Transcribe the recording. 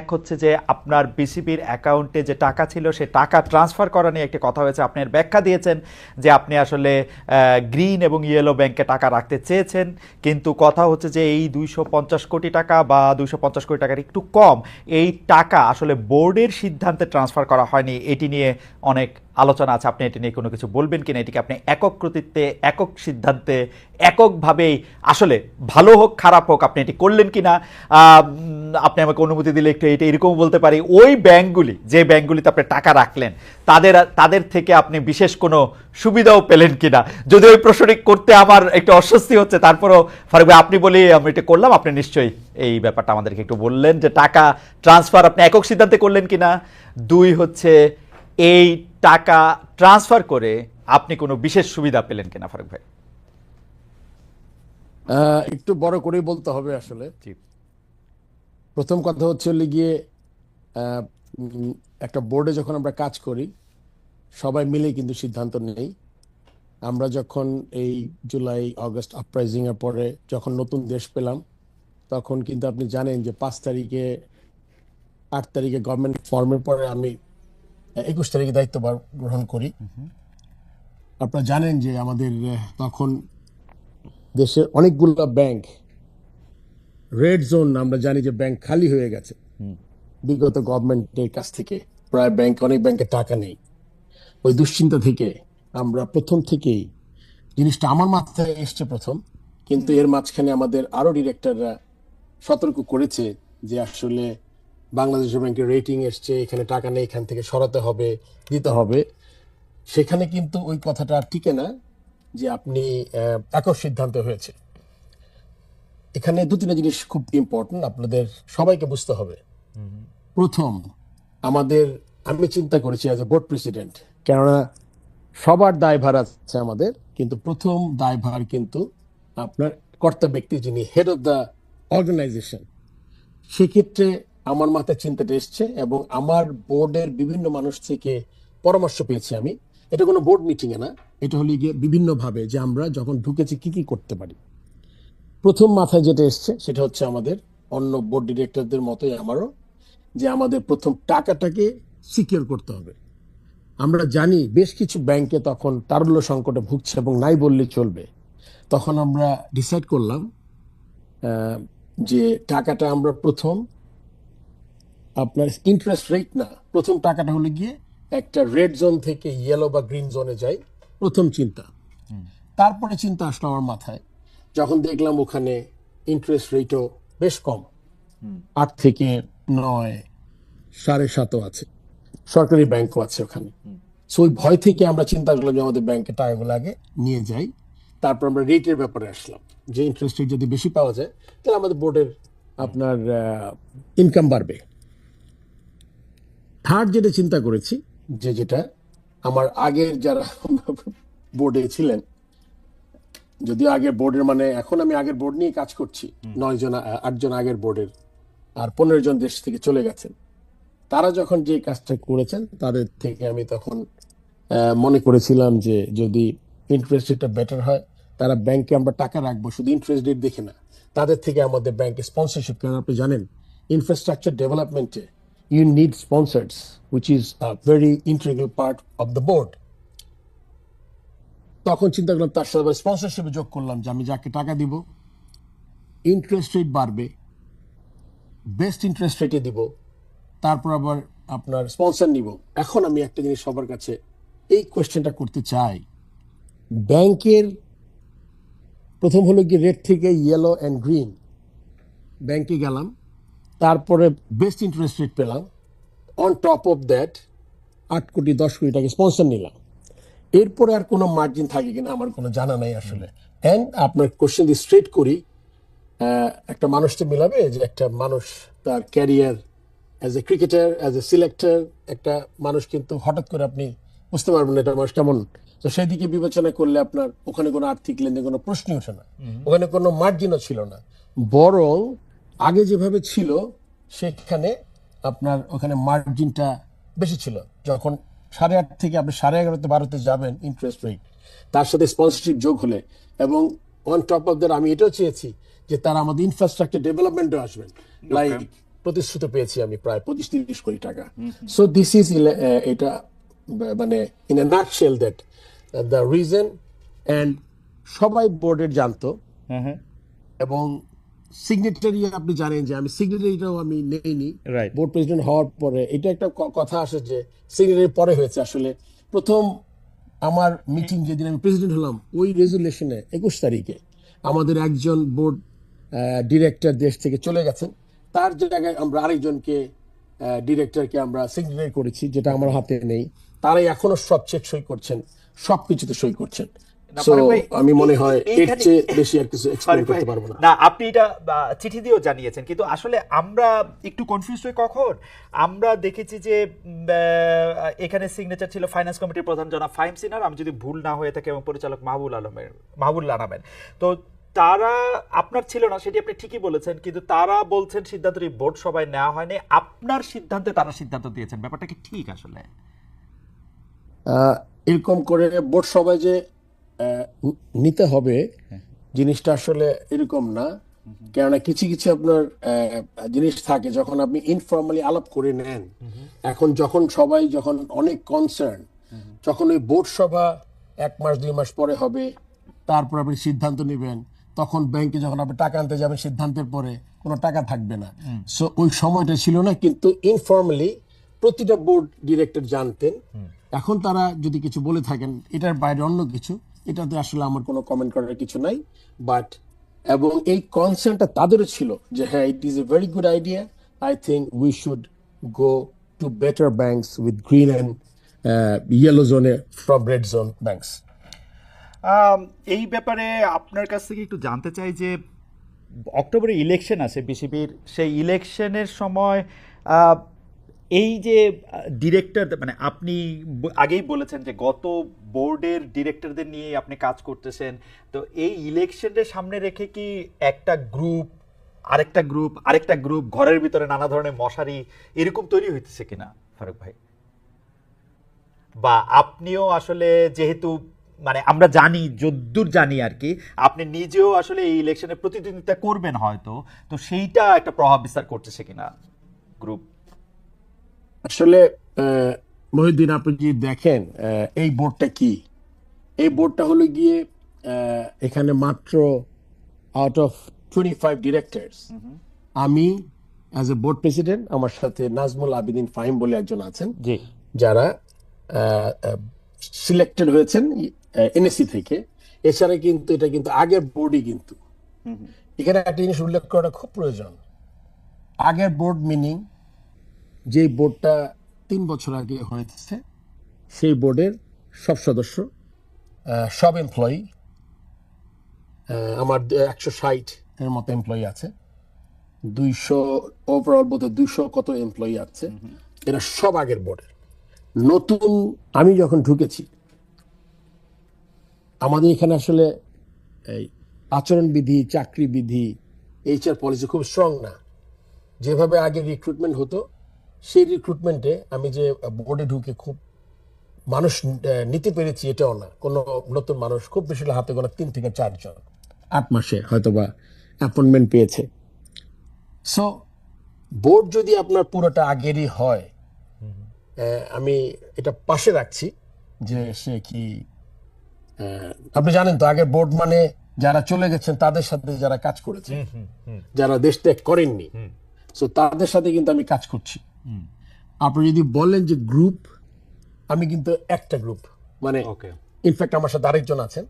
এক হচ্ছে যে আপনার বিসিবির অ্যাকাউন্টে যে টাকা ছিল, সে টাকা ট্রান্সফার করা নিয়ে একটি কথা হয়েছে। আপনি ব্যাখ্যা দিয়েছেন যে আপনি আসলে গ্রিন এবং ইয়েলো ব্যাংকে টাকা রাখতে চেয়েছেন। কিন্তু কথা হচ্ছে যে এই দুইশো পঞ্চাশ কোটি টাকা বা দুইশো পঞ্চাশ কোটি টাকার একটু কম, এই টাকা আসলে বোর্ডের সিদ্ধান্তে ট্রান্সফার করা হয়নি। এটি নিয়ে অনেক আলোচনা আছে। আপনি এটি নিয়ে কোনো কিছু বলবেন কিনা? এটিকে আপনি একক কৃতিত্বে, একক সিদ্ধান্তে এককভাবেই আসলে ভালো হোক খারাপ হোক আপনি এটি করলেন আহ, উম, আপনি আমাকে অনুমতি দিলে একটু এটা এরকম বলতে পারি ওই ব্যাংকগুলি যে ব্যাংকগুলিতে আপনি টাকা রাখলেন তাদের তাদের থেকে আপনি বিশেষ কোনো সুবিধাও পেলেন কিনা? যদি ওই প্রশ্নটি করতে আমার একটু অস্বস্তি হচ্ছে তারপরও ফারুক ভাই আপনি বলি আমি এটা করলাম আপনি নিশ্চয়ই এই ব্যাপারটা আমাদেরকে একটু বললেন যে টাকা ট্রান্সফার আপনি একক সিদ্ধান্তে করলেন কিনা? দুই হচ্ছে এই টাকা ট্রান্সফার করে আপনি কোনো বিশেষ সুবিধা পেলেন কিনা ফারুক ভাই? একটু বড় করেই বলতে হবে আসলে। প্রথম কথা হচ্ছে হলে গিয়ে একটা বোর্ডে যখন আমরা কাজ করি সবাই মিলে কিন্তু সিদ্ধান্ত নেই। আমরা যখন এই জুলাই অগস্ট আপরাইজিং এর পরে যখন নতুন দেশ পেলাম তখন কিন্তু আপনি জানেন যে পাঁচ তারিখে আট তারিখে গভর্নমেন্ট ফর্মের পরে আমি একুশ তারিখে দায়িত্বভার গ্রহণ করি। আপনারা জানেন যে আমাদের তখন দেশের অনেকগুলো ব্যাংক রেড জোন আমরা জানি যে ব্যাংক খালি হয়ে গেছে। বিগত গভর্নমেন্টের কাছ থেকে প্রায় ব্যাংক অনেক ব্যাংকে টাকা নেই। ওই দুশ্চিন্তা থেকে আমরা প্রথম থেকেই জিনিসটা আমার মাথায় এসছে প্রথম কিন্তু এর মাঝখানে আমাদের আরও ডিরেক্টররা সতর্ক করেছে যে আসলে বাংলাদেশ ব্যাংকের রেটিং এসছে এখানে টাকা নেই এখান থেকে সরাতে হবে দিতে হবে। সেখানে কিন্তু ওই কথাটা আর টিকে না। যে আপনি একক সিদ্ধান্ত হয়েছে। এখানে দু তিনটা জিনিস খুব ইম্পর্টেন্ট আপনাদের সবাইকে বুঝতে হবে। প্রথম, আমাদের, আমি চিন্তা করেছি অ্যাজ এ বোর্ড প্রেসিডেন্ট কেননা সবার দায়ভার আছে আমাদের, কিন্তু প্রথম দায়ভার কিন্তু আপনার কর্তা ব্যক্তি যিনি হেড অফ দ্য অর্গানাইজেশন সেক্ষেত্রে আমার মাথায় চিন্তাটা এসছে এবং আমার বোর্ডের বিভিন্ন মানুষ থেকে পরামর্শ পেয়েছি আমি। এটা কোনো বোর্ড মিটিংয়ে না, এটা হলো গিয়ে বিভিন্নভাবে যে আমরা যখন ঢুকেছি কি কি করতে পারি। প্রথম মাথায় যেটা এসছে, সেটা হচ্ছে আমাদের অন্য বোর্ড ডিরেক্টরদের মতোই আমারও, যে আমাদের প্রথম টাকাটাকে সিকিউর করতে হবে। আমরা জানি বেশ কিছু ব্যাংকে তখন তারল্য সংকটে ভুগছে এবং নাই বললে চলবে। তখন আমরা ডিসাইড করলাম যে টাকাটা আমরা প্রথম আপনার ইন্টারেস্ট রেট না, প্রথম টাকাটা হলে গিয়ে একটা রেড জোন থেকে ইয়েলো বা গ্রিন জোনে যাই প্রথম চিন্তা। তারপরে চিন্তা আসলো আমার মাথায় যখন দেখলাম ওখানে ইন্টারেস্ট রেটও বেশ কম। আট থেকে নয় সাড়ে সাতও আছে। সরকারি ব্যাংকও আছে ওখানে। সো ওই ভয় থেকে আমরা চিন্তা করলাম যে আমাদের ব্যাংকে টাকাগুলো আগে নিয়ে যাই। তারপর আমরা রেটের ব্যাপারে আসলাম। যে ইন্টারেস্ট রেট যদি বেশি পাওয়া যায় তাহলে আমাদের বোর্ডের আপনার ইনকাম বাড়বে। থার্ড যেটা চিন্তা করেছি যে যেটা আমার আগের যারা বোর্ডে ছিলেন যদিও আগের বোর্ডের মানে এখন আমি আগের বোর্ড নিয়ে কাজ করছি নয় জন আটজন আগের বোর্ডের আর পনেরো জন দেশ থেকে চলে গেছেন। তারা যখন যে কাজটা করেছেন তাদের থেকে আমি তখন মনে করেছিলাম যে যদি ইন্টারেস্ট রেটটা বেটার হয় তারা ব্যাংকে আমরা টাকা রাখব শুধু ইন্টারেস্ট রেট দেখে না। তাদের থেকে আমাদের ব্যাংকে স্পন্সরশিপ কারণ আপনি জানেন? ইনফ্রাস্ট্রাকচার ডেভেলপমেন্টে you need sponsors which is a very integral part of the board তখন চিন্তা করলাম, তার সাথে স্পন্সরশিপে যোগ করলাম যে আমি যাকে টাকা দিব ইন্টারেস্ট রেট বাড়বে বেস্ট ইন্টারেস্ট রেটে দিব, তারপর আবার আপনার স্পন্সর নিব। এখন আমি একটা জিনিস সবার কাছে এই কোয়েশ্চেনটা করতে চাই। ব্যাংকের প্রথম হলো কি রেড থেকে ইয়েলো অ্যান্ড গ্রিন ব্যাংকে গেলাম তারপরে বেস্ট ইন্টারেস্ট রেট পেলাম। অন টপ অফ দ্যাট আট কোটি দশ কোটি টাকা স্পন্সর নিলাম। এরপরে আর কোনো মার্জিন থাকে কিনা আমার কোনো জানা নাই আসলে। অ্যান্ড আপনার কোশ্চেন দিয়ে স্ট্রেট করি একটা মানুষকে মিলাবে যে একটা মানুষ তার career as a cricketer as a selector একটা মানুষ কিন্তু হঠাৎ করে আপনি বুঝতে পারবেন না এটা মানুষ কেমন। তো সেই দিকে বিবেচনা করলে আপনার ওখানে কোনো আর্থিক লেনদেন কোনো প্রশ্নই ওঠে না। ওখানে কোনো মার্জিনও ছিল না। বরং আগে যেভাবে ছিল সেখানে আপনার ওখানে মার্জিনটা বেশি ছিল। যখন সাড়ে আট থেকে আপনি সাড়ে এগারোতে বারোতে যাবেন ইন্টারেস্ট রেট তার সাথে স্পন্সরশিপ যোগ হলে এবং অন টপ অফ দ্যাট আমি এটাও চেয়েছি যে তারা আমাদের ইনফ্রাস্ট্রাকচার ডেভেলপমেন্টও আসবেন। লাইক প্রতিশ্রুতি পেয়েছি আমি প্রায় পঁচিশ তিরিশ কোটি টাকা। সো দিস ইজ এটা মানে in a nutshell that the reason and সবাই বোর্ডের জানতো। এবং সিগনেটারি আপনি জানেন যে আমি সিগনেটারিটাও আমি নেইনি. বোর্ড প্রেসিডেন্ট হওয়ার পরে। এটা একটা কথা আসে যে সিগনেটারি পরে হয়েছে আসলে। প্রথম আমার মিটিং যেদিন আমি প্রেসিডেন্ট হলাম ওই রেজুলেশনে একুশ তারিখে আমাদের একজন বোর্ড ডিরেক্টর দেশ থেকে চলে গেছেন। তার জায়গায় আমরা আরেকজনকে ডিরেক্টরকে আমরা সিগনেটারি করেছি যেটা আমার হাতে নেই। তারাই এখনও সব চেক সই করছেন সব কিছুতে সই করছেন। আমি মনে হয় এর চেয়ে বেশি আর কিছু এক্সপ্লেন করতে পারব না। না আপনি এটা চিঠি দিয়েও জানিয়েছেন কিন্তু আসলে আমরা একটু কনফিউজ হই কখন? আমরা দেখেছি যে এখানে সিগনেচার ছিল ফাইন্যান্স কমিটির প্রধান জনাব ফাইম সিনার আমি যদি ভুল না হয়ে থাকে এবং পরিচালক মাহবুল আলমের তো তারা আপনার ছিল না সেটি আপনি ঠিকই বলেছেন কিন্তু তারা বলছেন সিদ্ধান্তটি বোর্ড সবাই নেওয়া হয়নি আপনার সিদ্ধান্তে তারা সিদ্ধান্ত দিয়েছেন ব্যাপারটা কি ঠিক আসলে? আহ, এরকম করে বোর্ড সবাই যে নিতে হবে। জিনিসটা আসলে এরকম না। কেননা কিছু কিছু আপনার জিনিস থাকে যখন আপনি ইনফর্মালি আলাপ করে নেন। এখন যখন সবাই যখন অনেক কনসার্ন যখন ওই বোর্ড সভা এক মাস দুই মাস পরে হবে তারপর আপনি সিদ্ধান্ত নেবেন। তখন ব্যাংকে যখন আপনি টাকা আনতে যাবেন সিদ্ধান্তের পরে কোনো টাকা থাকবে না। সো ওই সময়টা ছিল না কিন্তু ইনফর্মালি প্রতিটা বোর্ড ডিরেক্টর জানতেন। এখন তারা যদি কিছু বলে থাকেন এটার বাইরে অন্য কিছু। এটাতে আসলে আমার কোনো কমেন্ট করার কিছু নাই বাট এবং এই কনসার্নটা তাদেরও ছিল যে হ্যাঁ it is a very good idea I think we should go to better banks with green and yellow জোনে ফ্রম রেড জোন ব্যাংকস এই ব্যাপারে আপনার কাছ থেকে একটু জানতে চাই যে, অক্টোবরে ইলেকশন আছে বিসিবির সেই ইলেকশনের সময় এই যে ডিরেক্টর মানে আপনি আগেই বলেছেন যে গত বোর্ডের ডিরেক্টরদের নিয়ে আপনি কাজ করতেছেন। তো এই ইলেকশনের সামনে রেখে কি একটা গ্রুপ আরেকটা গ্রুপ আরেকটা গ্রুপ ঘরের ভিতরে নানা ধরনের মশারি এরকম তৈরি হইতেছে কিনা, ফারুক ভাই? বা আপনিও আসলে যেহেতু মানে আমরা জানি, যদ্দূর জানি আর কি, আপনি নিজেও আসলে এই ইলেকশনে প্রতিদ্বন্দ্বিতা করবেন হয়তো। তো সেইটা একটা প্রভাব বিস্তার করতেছে কিনা গ্রুপ আসলে মহিউদ্দিন আপনি যদি দেখেন এই বোর্ডটা কি? এই বোর্ডটা হলো গিয়ে এখানে মাত্র out of twenty five directors আমি অ্যাজ এ বোর্ড প্রেসিডেন্ট আমার সাথে নাজমুল আবিদিন ফাহিম বলে একজন আছেন যারা সিলেক্টেড হয়েছেন এনএসসি থেকে। এছাড়া কিন্তু এটা কিন্তু আগের বোর্ডই কিন্তু। এখানে একটা জিনিস উল্লেখ করাটা খুব প্রয়োজন। আগের বোর্ড মিনিং যে বোর্ডটা তিন বছর আগে হয়েছে সেই বোর্ডের সব সদস্য সব এমপ্লয়ি আমার একশো ষাট এর মতো এমপ্লয়ি আছে। দুইশো ওভারঅল বোধ দুইশো কত এমপ্লয়ি আছে। এরা সব আগের বোর্ডের। নতুন আমি যখন ঢুকেছি আমাদের এখানে আসলে এই আচরণবিধি চাকরি বিধি এইচআর পলিসি খুব স্ট্রং না। যেভাবে আগে রিক্রুটমেন্ট হতো সেই রিক্রুটমেন্টে আমি যে বোর্ডে ঢুকে খুব মানুষ নিতে পেরেছি এটাও না। কোনো নতুন মানুষ খুব বেশি হলে হাতে গোনা তিন থেকে চারজন আট মাসে হয়তোবা অ্যাপয়েন্টমেন্ট পেয়েছে। সো বোর্ড যদি আপনার পুরোটা আগেরই হয় আমি এটা পাশে রাখছি যে সে কি আপনি জানেন তো আগের বোর্ড মানে যারা চলে গেছেন তাদের সাথে যারা কাজ করেছে যারা দেশ ত্যাগ করেননি সো তাদের সাথে কিন্তু আমি কাজ করছি। আপনি যদি বলেন যে গ্রুপ আমি কিন্তু একটা গ্রুপ মানে ওকে ইনফ্যাক্ট আমার সাথে আরেকজন আছেন।